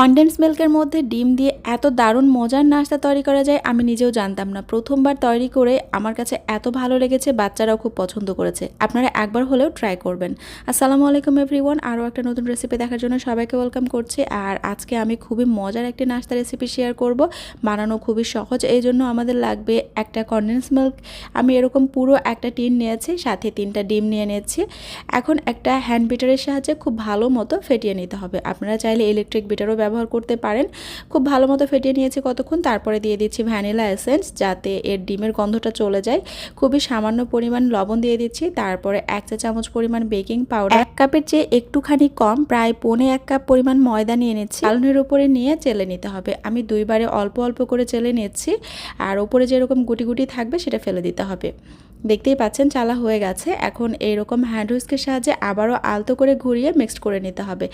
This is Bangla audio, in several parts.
কনডেন্স মিল্কের মধ্যে ডিম দিয়ে এত দারুণ মজার নাস্তা তৈরি করা যায়, আমি নিজেও জানতাম না। প্রথমবার তৈরি করে আমার কাছে এত ভালো লেগেছে, বাচ্চারাও খুব পছন্দ করেছে। আপনারা একবার হলেও ট্রাই করবেন। আসসালামু আলাইকুম এভরিওয়ান আরও একটা নতুন রেসিপি দেখার জন্য সবাইকে ওয়েলকাম করছি। আর আজকে আমি খুবই মজার একটি নাস্তা রেসিপি শেয়ার করব। বানানো খুবই সহজ, এই জন্য আমাদের লাগবে একটা কনডেন্স মিল্ক আমি এরকম পুরো একটা টিন নিয়েছি, সাথে তিনটা ডিম নিয়ে নিয়েছি। এখন একটা হ্যান্ড বিটারের সাহায্যে খুব ভালো মতো ফেটিয়ে নিতে হবে। আপনারা চাইলে ইলেকট্রিক বিটারও ব্যবহার করতে পারেন। খুব ভালো মতো ফেটিয়ে নিয়েছি কতক্ষণ, তারপরে দিয়ে দিচ্ছি ভ্যানিলা এসেন্স যাতে এর ডিমের গন্ধটা চলে যায়। খুবই সামান্য পরিমাণ লবণ দিয়ে দিচ্ছি, তারপরে এক চা চামচ পরিমাণ বেকিং পাউডার। এক কাপের চেয়ে একটুখানি কম, প্রায় পৌনে এক কাপ পরিমাণ ময়দা নিয়ে নিচ্ছি। চালনের উপরে নিয়ে চেলে নিতে হবে। আমি দুইবারে অল্প অল্প করে চেলে নিচ্ছি, আর ওপরে যেরকম গুটি গুটি থাকবে সেটা ফেলে দিতে হবে। দেখতেই পাচ্ছেন চালা হয়ে গেছে। এখন এইরকম হ্যান্ড হুইস্কের সাহায্যে আবারও আলতো করে ঘুরিয়ে মিক্সড করে নিতে হবে।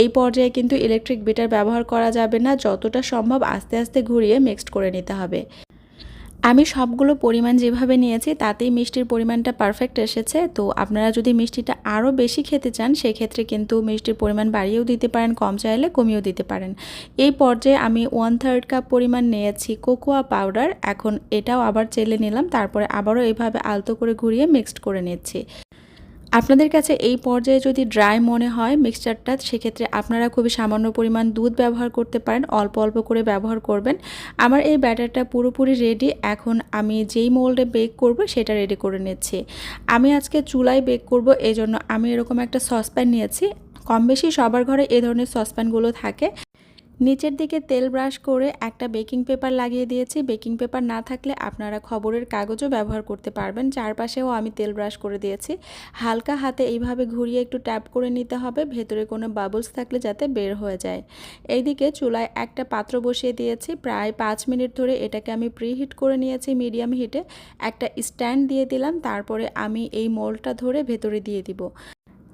এই পর্যায়ে কিন্তু ইলেকট্রিক বিটার ব্যবহার করা যাবে না, যতটা সম্ভব আস্তে আস্তে ঘুরিয়ে মিক্সড করে নিতে হবে। আমি সবগুলো পরিমাণ যেভাবে নিয়েছি, তাতেই মিষ্টির পরিমাণটা পারফেক্ট এসেছে। তো আপনারা যদি মিষ্টিটা আরও বেশি খেতে চান, সেক্ষেত্রে কিন্তু মিষ্টির পরিমাণ বাড়িয়েও দিতে পারেন, কম চাইলে কমিয়েও দিতে পারেন। এই পর্যায়ে আমি ওয়ান থার্ড কাপ পরিমাণ নিয়েছি কোকোয়া পাউডার এখন এটাও আবার চেলে নিলাম, তারপরে আবারও এভাবে আলতো করে ঘুরিয়ে মিক্সড করে নিচ্ছি। আপনাদের কাছে এই পর্যায়ে যদি ড্রাই মনে হয় মিক্সচারটা, সেক্ষেত্রে আপনারা খুবই সামান্য পরিমাণ দুধ ব্যবহার করতে পারেন, অল্প অল্প করে ব্যবহার করবেন। আমার এই ব্যাটারটা পুরোপুরি রেডি এখন আমি যেই মোল্ডে বেক করব সেটা রেডি করে নিচ্ছি। আমি আজকে চুলায় বেক করব এই জন্য আমি এরকম একটা সসপ্যান নিয়েছি। কম বেশি সবার ঘরে এ ধরনের সসপ্যানগুলো থাকে। নিচের দিকে তেল ব্রাশ করে একটা বেকিং পেপার লাগিয়ে দিয়েছি। বেকিং পেপার না থাকলে আপনারা খবরের কাগজও ব্যবহার করতে পারবেন। চারপাশেও আমি তেল ব্রাশ করে দিয়েছি। হালকা হাতে এইভাবে ঘুরিয়ে একটু ট্যাপ করে নিতে হবে। ভেতরে কোনো বাবলস থাকলে যাতে বের হয়ে যায়। এইদিকে চুলায় একটা পাত্র বসিয়ে দিয়েছি। প্রায় পাঁচ মিনিট ধরে এটাকে আমি প্রিহিট করে নিয়েছি মিডিয়াম হিটে। একটা স্ট্যান্ড দিয়ে দিলাম। তারপরে আমি এই মোলটা ধরে ভেতরে দিয়ে দিব।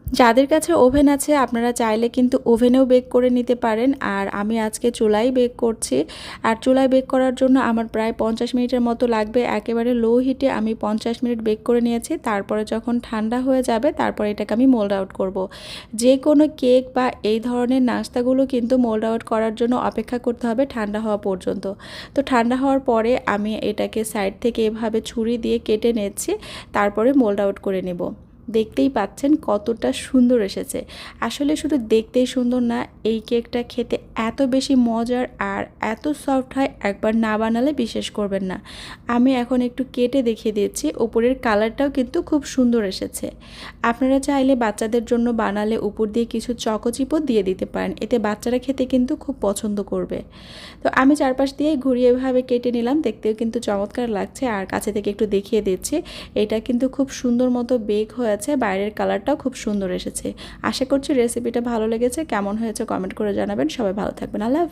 যাদের কাছে ওভেন আছে, আপনারা চাইলে কিন্তু ওভেনেও বেক করে নিতে পারেন। আর আমি আজকে চুলাই বেক করছি। আর চুলায় বেক করার জন্য আমার প্রায় পঞ্চাশ মিনিটের মতো লাগবে। একেবারে লো হিটে আমি পঞ্চাশ মিনিট বেক করে নিয়েছি। তারপরে যখন ঠান্ডা হয়ে যাবে, তারপরে এটাকে আমি মোল্ড আউট করব। যে কোনো কেক বা এই ধরনের নাস্তাগুলো কিন্তু মোল্ড আউট করার জন্য অপেক্ষা করতে হবে ঠান্ডা হওয়া পর্যন্ত। তো ঠান্ডা হওয়ার পরে আমি এটাকে সাইড থেকে এভাবে ছুরি দিয়ে কেটে নিচ্ছি। তারপরে মোল্ড আউট করে নেব। দেখতেই পাচ্ছেন কতটা সুন্দর এসেছে। আসলে শুধু দেখতেই সুন্দর না, এই কেকটা খেতে এত বেশি মজার আর এত সফট হয়, একবার না বানালে বিশ্বাস করবেন না। আমি এখন একটু কেটে দেখিয়ে দিচ্ছি ওপরের কালারটাও কিন্তু খুব সুন্দর এসেছে। আপনারা চাইলে বাচ্চাদের জন্য বানালে উপর দিয়ে কিছু চকোচিপও দিয়ে দিতে পারেন, এতে বাচ্চারা খেতে কিন্তু খুব পছন্দ করবে। তো আমি চারপাশ দিয়ে ঘুরিয়ে এভাবে কেটে নিলাম, দেখতেও কিন্তু চমৎকার লাগছে, আর কাছে থেকে একটু দেখিয়ে দিচ্ছি, এটা কিন্তু খুব সুন্দর মতো বেক হয়ে আছে বাইরের কালারটাও খুব সুন্দর এসেছে। আশা করছি রেসিপিটা ভালো লেগেছে। কেমন হয়েছে কমেন্ট করে জানাবেন। সবাই ভালো থাকবেন। আল্লাহ